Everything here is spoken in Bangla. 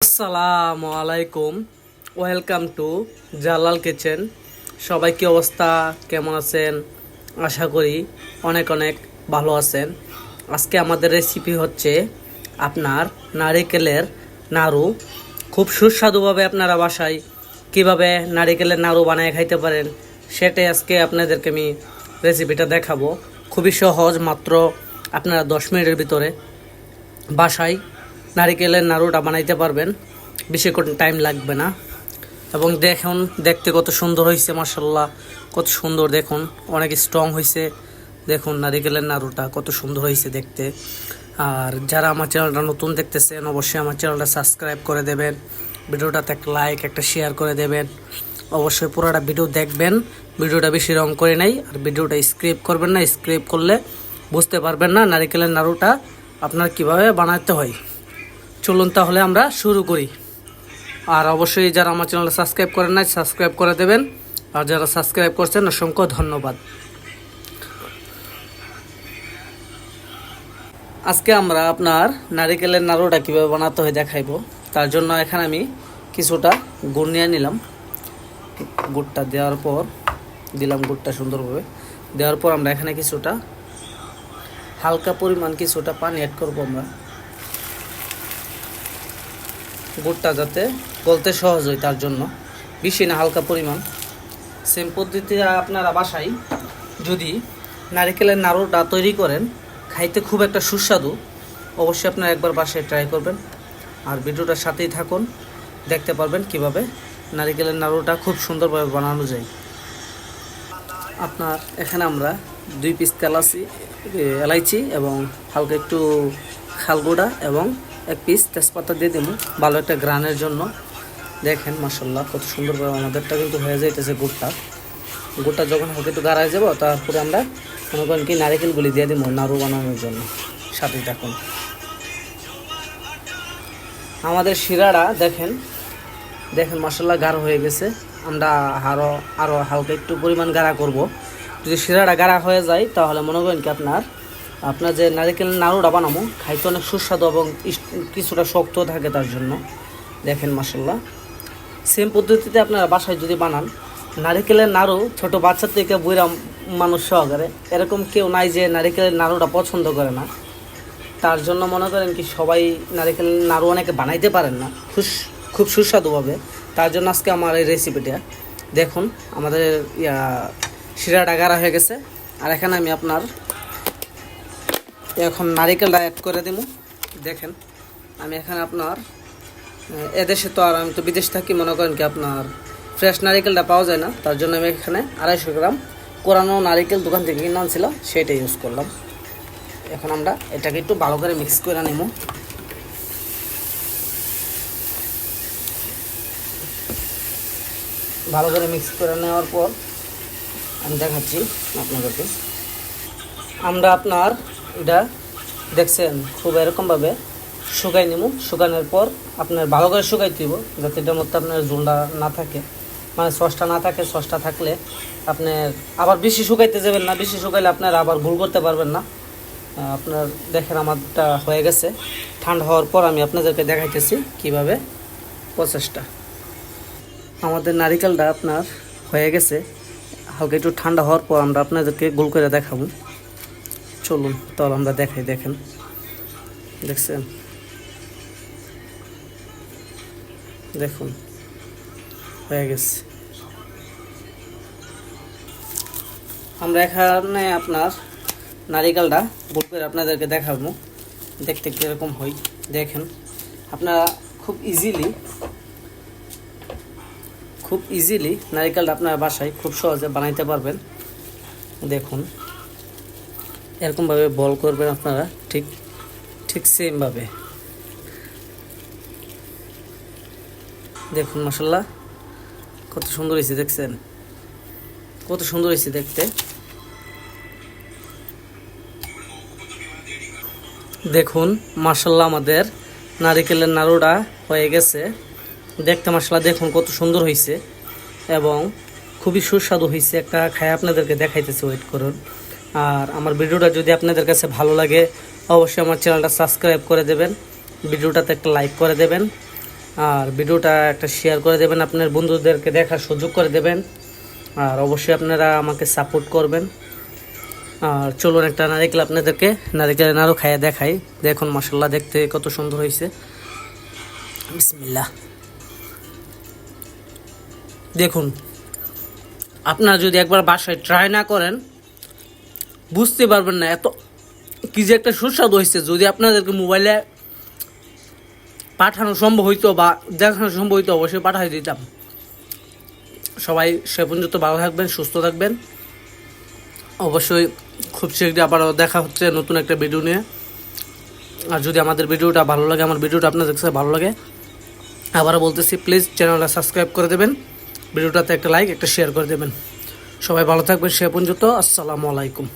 আসসালামু আলাইকুম ওয়েলকাম টু জালাল কিচেন সবাই কি অবস্থা? কেমন আছেন? আশা করি অনেক অনেক ভালো আছেন। আজকে আমাদের রেসিপি হচ্ছে আপনার নারিকেলের নাড়ু। খুব সুস্বাদুভাবে আপনারা বাসায় কীভাবে নারিকেলের নাড়ু বানিয়ে খাইতে পারেন, সেটাই আজকে আপনাদেরকে আমি রেসিপিটা দেখাবো। খুবই সহজ, মাত্র আপনারা দশ মিনিটের ভিতরে বাসায় নারিকেলের নাড়ুটা বানাইতে পারবেন। বেশি কোনো টাইম লাগবে না। এবং দেখুন, দেখতে কত সুন্দর হয়েছে মাসাল্লাহ কত সুন্দর দেখুন, অনেক স্ট্রং হয়েছে দেখুন, নারিকেলের নাড়ুটা কত সুন্দর হয়েছে দেখতে। আর যারা আমার চ্যানেলটা নতুন দেখতেছেন, অবশ্যই আমার চ্যানেলটা সাবস্ক্রাইব করে দেবেন। ভিডিওটাতে একটা লাইক একটা শেয়ার করে দেবেন। অবশ্যই পুরোটা ভিডিও দেখবেন। ভিডিওটা বেশি রং করে নাই, আর ভিডিওটা স্ক্রিপ করবেন না। স্ক্রিপ করলে বুঝতে পারবেন না নারিকেলের নাড়ুটা আপনার কীভাবে বানাতে হয়। চলুন তাহলে আমরা শুরু করি। আর অবশ্যই যারা আমার চ্যানেলটা সাবস্ক্রাইব করেন নাই, সাবস্ক্রাইব করে দেবেন। আর যারা সাবস্ক্রাইব করছেন, অসংখ্য ধন্যবাদ। আজকে আমরা আপনার নারিকেলের নাড়ুটা কীভাবে বানাতে হয় দেখাইবো। তার জন্য এখানে আমি কিছুটা গুড় নিয়ে নিলাম। গুড়টা দেওয়ার পর, দিলাম গুড়টা সুন্দরভাবে। দেওয়ার পর আমরা এখানে কিছুটা, হালকা পরিমাণ কিছুটা পানি অ্যাড করব আমরা। গুড়টা যাতে গলতে সহজ হয় তার জন্য। বেশি না, হালকা পরিমাণ। সেম পদ্ধতিতে আপনারা বাসায় যদি নারিকেলের নাড়ুটা তৈরি করেন, খাইতে খুব একটা সুস্বাদু, অবশ্যই আপনারা একবার বাসায় ট্রাই করবেন। আর ভিডিওটার সাথেই থাকুন, দেখতে পারবেন কীভাবে নারিকেলের নাড়ুটা খুব সুন্দরভাবে বানানো যায়। আপনার এখানে আমরা দুই পিস তেলাচি এলাইচি এবং হালকা একটু খালগুড়া এবং এক পিস তেজপাতা দিয়ে দেবো ভালো একটা গ্রানের জন্য। দেখেন মাসাল্লাহ কত সুন্দরভাবে আমাদেরটা কিন্তু হয়ে যাইতেছে গুড়টা। গুড়টা যখন হালকা একটু গাড়ায় যাব, তারপরে আমরা মনে করেন কি নারিকেলগুলি দিয়ে দেবো নাড়ু বানানোর জন্য। সাথে থাকুন। আমাদের শিরাটা দেখেন দেখেন মশলা গাঢ় হয়ে গেছে। আমরা আরও আরও হালকা একটু পরিমাণ গাড়া করব। যদি শিরাটা গাড়া হয়ে যায়, তাহলে মনে করেন কি আপনার আপনার যে নারিকেল নাড়ুটা বানাবো, খাইতে অনেক সুস্বাদু এবং কিছুটা শক্ত থাকে তার জন্য। দেখেন মাসাল্লাহ সেম পদ্ধতিতে আপনারা বাসায় যদি বানান, নারিকেলের নাড়ু ছোট বাচ্চা থেকে বুড়া মানুষ সহকারে, এরকম কেউ নাই যে নারিকেলের নাড়ুটা পছন্দ করে না। তার জন্য মনে করেন কি, সবাই নারিকেল নাড়ু অনেকে বানাইতে পারেন না। খুব খুব সুস্বাদুভাবে। তার জন্য আজকে আমার এই রেসিপিটা দেখুন, আমাদের ইয়া, শিরাটা গাড়া হয়ে গেছে। আর এখানে আমি আপনার এখন নারিকেলটা অ্যাড করে দেবো দেখেন, আমি এখানে আপনার এদেশে তো আর আমি তো বিদেশ থাকি, মনে করেন কি আপনার ফ্রেশ নারিকেলটা পাওয়া যায় না, তার জন্য আমি এখানে আড়াইশো গ্রাম কোরানো নারিকেল দোকান থেকে কিনে আনছিলাম সেইটা ইউজ করলাম। এখন আমরা এটাকে একটু ভালো করে মিক্স করে নেব ভালো করে মিক্স করে নেওয়ার পর, আমি দেখাচ্ছি আপনাদেরকে। আমরা আপনার এটা দেখছেন, খুব এরকমভাবে শুকাই নেব শুকানোর পর আপনার ভালো করে শুকাই দিব, যাতে এটার মধ্যে আপনার জোলটা না থাকে। মানে সসটা না থাকে, সসটা থাকলে আপনার আবার বেশি শুকাইতে যাবেন না, বেশি শুকাইলে আপনার আবার ভুল করতে পারবেন না। আপনার দেখেন আমারটা হয়ে গেছে। ঠান্ডা হওয়ার পর আমি আপনাদেরকে দেখাইতেছি কীভাবে প্রসেসটা আমাদের নারিকেলটা আপনার হয়ে গেছে। হালকা একটু ঠান্ডা হওয়ার পর আমরা আপনাদেরকে গোল করে দেখাবো। চলুন, তাহলে আমরা দেখাই, দেখেন। দেখছেন? দেখুন, হয়ে গেছে। আমরা এখানে আপনার নারিকেলটা গোল করে আপনাদেরকে দেখাবো। দেখতে কীরকম হয়, দেখেন। আপনারা খুব ইজিলি খুব ইজিলি নারিকেলটা আপনার বাসায় খুব সহজে বানাইতে পারবেন। দেখুন। এরকমভাবে বল করবেন আপনারা, ঠিক ঠিক সেমভাবে। দেখুন মশলা কত সুন্দর হয়েছে, দেখছেন? কত সুন্দর হয়েছে দেখতে। দেখুন মাসাল্লাহ আমাদের নারিকেলের নাড়ুটা হয়ে গেছে। দেখতে মশলা দেখুন কত সুন্দর হয়েছে এবং খুবই সুস্বাদু হয়েছে। একটা খায় আপনাদেরকে দেখাইতেছে ওয়েট করুন। আর আমার ভিডিওটা যদি আপনাদের কাছে ভালো লাগে, অবশ্যই আমার চ্যানেলটা সাবস্ক্রাইব করে দেবেন, ভিডিওটাতে একটা লাইক করে দেবেন, আর ভিডিওটা একটা শেয়ার করে দেবেন, আপনার বন্ধুদেরকে দেখার সুযোগ করে দেবেন, আর অবশ্যই আপনারা আমাকে সাপোর্ট করবেন। আর চলুন একটা নারিকেল আপনাদেরকে নারিকেল নাড়ু খাইয়ে দেখাই। দেখুন মশলা দেখতে কত সুন্দর হয়েছে। বিসমিল্লাহ। দেখুন, আপনারা যদি একবার বাসায় ট্রাই না করেন বুঝতে পারবেন না, এত কি যে একটা সুস্বাদু হয়েছে। যদি আপনাদেরকে মোবাইলে পাঠানো সম্ভব হইতো বা দেখানো সম্ভব হইতো, অবশ্যই পাঠাই দিতাম। সবাই সে পর্যন্ত ভালো থাকবেন, সুস্থ থাকবেন। অবশ্যই খুব শীঘ্রই আবারও দেখা হচ্ছে নতুন একটা ভিডিও নিয়ে। আর যদি আমাদের ভিডিওটা ভালো লাগে, আমার ভিডিওটা আপনাদের কাছে ভালো লাগে, আবারও বলতেছি প্লিজ চ্যানেলটা সাবস্ক্রাইব করে দেবেন। ভিডিওটাতে একটা লাইক একটা শেয়ার করে দেবেন। সবাই ভালো থাকবেন সে পর্যন্ত। আসসালামু আলাইকুম।